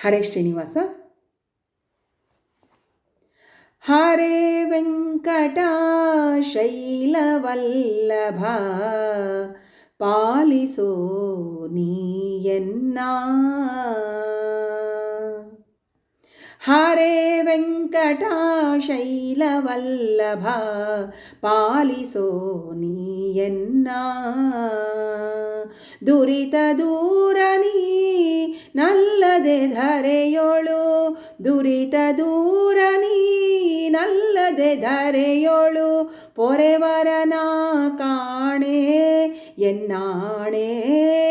ಹರೇ ಶ್ರೀನಿವಾಸ. ಹರೇ ವೆಂಕಟ ಶೈಲವಲ್ಲಭ ಪಾಲಿಸೋ ನೀಯನ್ನ ಹರೇ ವೆಂಕಟ ಶೈಲವಲ್ಲಭ ಪಾಲಿಸೋ ನೀಯನ್ನ. ದುರಿತ ದೂರ ನೀ ನಲ್ಲದೆ ಧರೆಯೋಳು, ದುರಿತ ದೂರ ನೀ ನಲ್ಲದೆ ಧರೆಯೋಳು, ಪೊರೆವರನ ಕಾಣೆ ಎನ್ನಾಣೆ.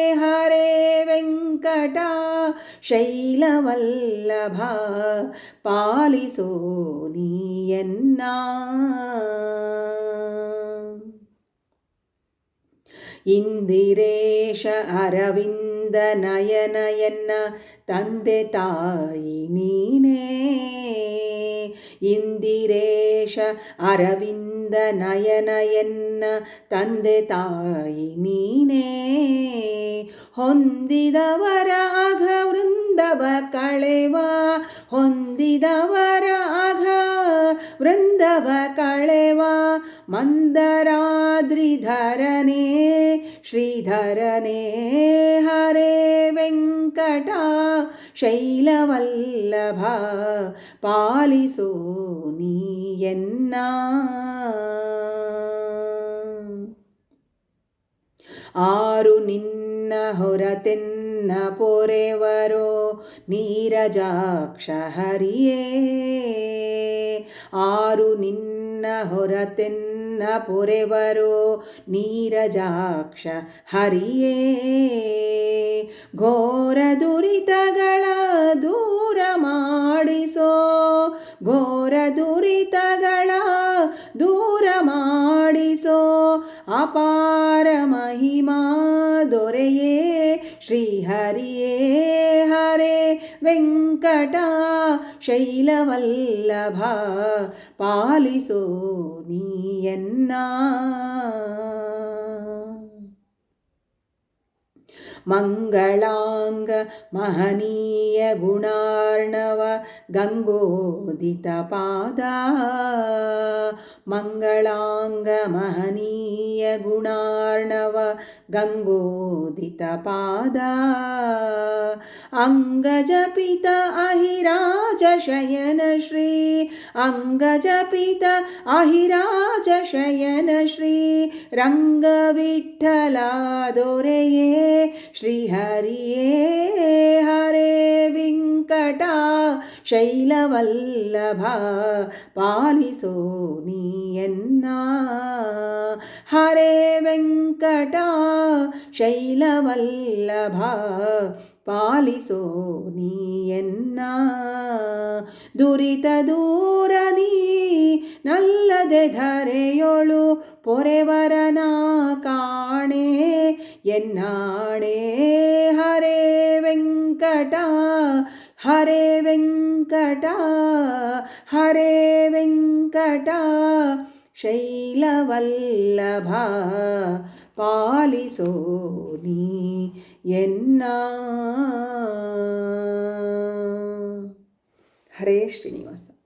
ವೆಂಕಟ ಶೈಲವಲ್ಲಭ, ಪಾಲಿಸೋ ನೀಯನ್ನ. ಇಂದಿರೇಶ ಅರವಿಂದ ನಯನಯನ್ನ, ತಂದೆ ತಾಯಿ ನೀನೇ. ಇಂದಿರೇಶ ಅರವಿಂದ ನಯನಯನ್ನ, ತಂದೆ ತಾಯಿ ನೀನೇ. ಹೊಂದಿದವರ ಅಘ ವೃಂದವ ಕಳೆವ, ಹೊಂದಿದವರ ಅಘ ವೃಂದವ ಕಳೆವ. ಮಂದರಾದ್ರಿಧರನೇ, ಶ್ರೀಧರನೇ, ಹರೇ ವೆಂಕಟ ಶೈಲವಲ್ಲಭ, ಪಾಲಿಸೋ ನೀಯನ್ನ ಆರು ನಿನ್ನ ಹೊರತೆನ್ನ ಪೊರೆವರೋ, ನೀರಜಾಕ್ಷ ಹರಿಯೇ. ಆರು ನಿನ್ನ ಹೊರತೆನ್ನ ಪೊರೆವರೋ, ನೀರಜಾಕ್ಷ ಹರಿಯೇ. ಘೋರ ದುರಿತಗಳ ದೂರ ಮಾಡಿಸೋ, ಘೋರ ದುರಿತಗಳ ದೂರ ಮಾಡಿಸೋ ಅಪಾರ ಮಹಿಮಾ ದೊರೆಯೇ. ಶ್ರೀಹರಿಯೇ ಹರೇ ವೆಂಕಟ ಶೈಲವಲ್ಲಭ ಪಾಲಿಸೋ ನೀಯನ್ನ. मङ्गलाङ्गमहनीयगुणार्णव गङ्गोदितपादा। मङ्गलाङ्गमहनीयगुणार्णव ಗಂಗೋದಿತ ಪಾದ ಮಂಗಳಾಂಗ ಮಹನೀಯ ಗುಣಾರ್ಣವ ಗಂಗೋದಿತ ಪಾದ ಅಂಗಜಪಿತ ಅಹಿರಾಜ ಶಯನ ಶ್ರೀ ಅಂಗಜಪಿತ ಅಹಿರಾಜ ಶಯನ ಶ್ರೀ ರಂಗವಿಠಲ ದೊರೆಯೇ ಶ್ರೀಹರಿಯೇ ಹರೇ ವೆಂಕಟ ಶೈಲವಲ್ಲಭ ಪಾಲಿಸೋ ನೀಯನ್ನ ಹರೇ ವೆಂಕಟ ಶೈಲವಲ್ಲಭ, ಪಾಲಿಸೋ ನೀಯನ್ನ. ದುರಿತ ದೂರ ನೀ ನಲ್ಲದೆ ಧರೆಯೋಳು ಪೊರೆವರನ ಕಾಣೆ ಎನ್ನಾಣೆ. ಹರೇ ವೆಂಕಟ ಹರೇ ವೆಂಕಟ ಹರೇ ವೆಂಕಟ. ಶೈಲವಲ್ಲಭ ಪಾಲಿಸೋ ನೀ ಎನ್ನ. ಹರೇ ಶ್ರೀನಿವಾಸ.